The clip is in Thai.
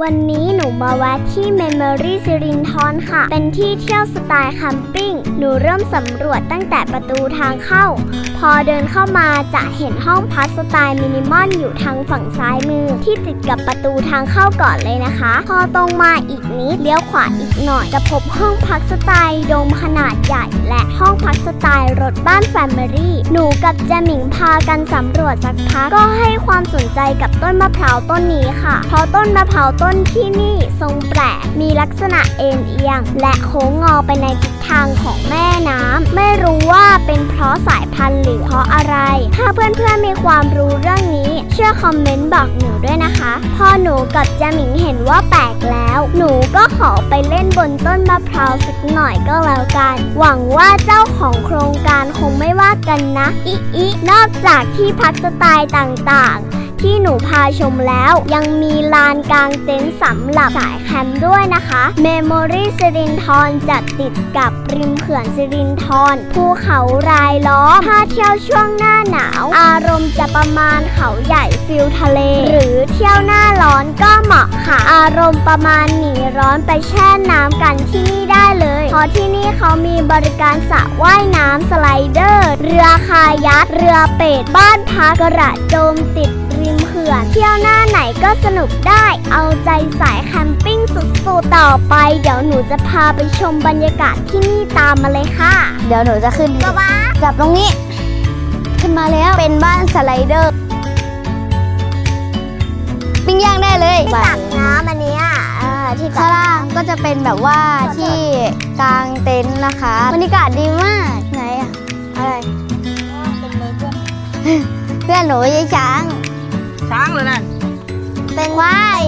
วันนี้หนูมาแวะที่ Memory สิรินทรค่ะ เป็นที่เที่ยวสไตล์คัมปิ้ง หนูเริ่มสำรวจตั้งแต่ประตูทางเข้า พอเดินเข้ามาจะเห็นห้องพักสไตล์มินิมอลอยู่ทางฝั่งซ้ายมือ ที่ติดกับประตูทางเข้าก่อนเลยนะคะ พอตรงมาอีกนิดเลี้ยวขวาอีกหน่อย จะพบห้องพักสไตล์โดมขนาดใหญ่ และห้องพักายรถบ้านแฟมิลี่หนูกับแจมิงพากันสำรวจสักพักก็ให้ความสนใจกับต้นมะพร้าวต้นนี้ค่ะ เพราะต้นมะพร้าวต้นที่นี่ทรงแปลกมีลักษณะเอ็นเอียง และโค้งงอไปในทิศางของแม่น้ำ ไม่รู้ว่าเป็นเพราะสายพันธุ์หรือเพราะอะไร ถ้าเพื่อนๆมีความรู้เรื่องนี้ ช่วยคอมเมนต์บอกหนูด้วยนะคะ พอหนูกับจามิงเห็นว่าแปลกแล้ว หนูก็ขอไปเล่นบนต้นมะพร้าวสักหน่อยก็แล้วกัน หวังว่าเจ้าของโครงการคงไม่ว่ากันนะอิอินอกจากที่พักสไตล์ต่างๆ ที่หนูพาชมแล้ว ยังมีลานกลางเต็นท์สำหรับสายแคมป์ด้วยนะคะ Memory สิรินทรจัดติดกับริมเขื่อนสิรินทรภูเขารายล้อมถ้าเที่ยวช่วงหน้าหนาว อารมณ์จะประมาณเขาใหญ่ฟิลทะเล หรือเที่ยวหน้าร้อนก็เหมาะค่ะ อารมณ์ประมาณหนีร้อนไปแช่น้ำกันที่นี่ได้เลยเพราะที่นี่เขามีบริการสระว่ายน้ำสไลเดอร์ เรือคายักเรือเป็ดบ้านพักกระโจมติด ริมเขื่อนเที่ยวหน้าไหนก็สนุกได้ เอาใจสายแคมปิ้งสุดๆต่อไป เดี๋ยวหนูจะพาไปชมบรรยากาศที่นี่ตามมาเลยค่ะ เดี๋ยวหนูจะขึ้นกบ้าจับตรงนี้ ขึ้นมาแล้วเป็นบ้านสไลเดอร์ ปิ้งย่างได้เลยที่ตักน้ำอันเนี้ยเออที่ตัข้ากงล่างก็จะเป็นแบบว่าที่กลางเต็นท์นะคะบรรยากาศดีมากไหนอะอะไรเพื่อนหนูยายช้าง ช้างเลยนั่น เป็นว่าย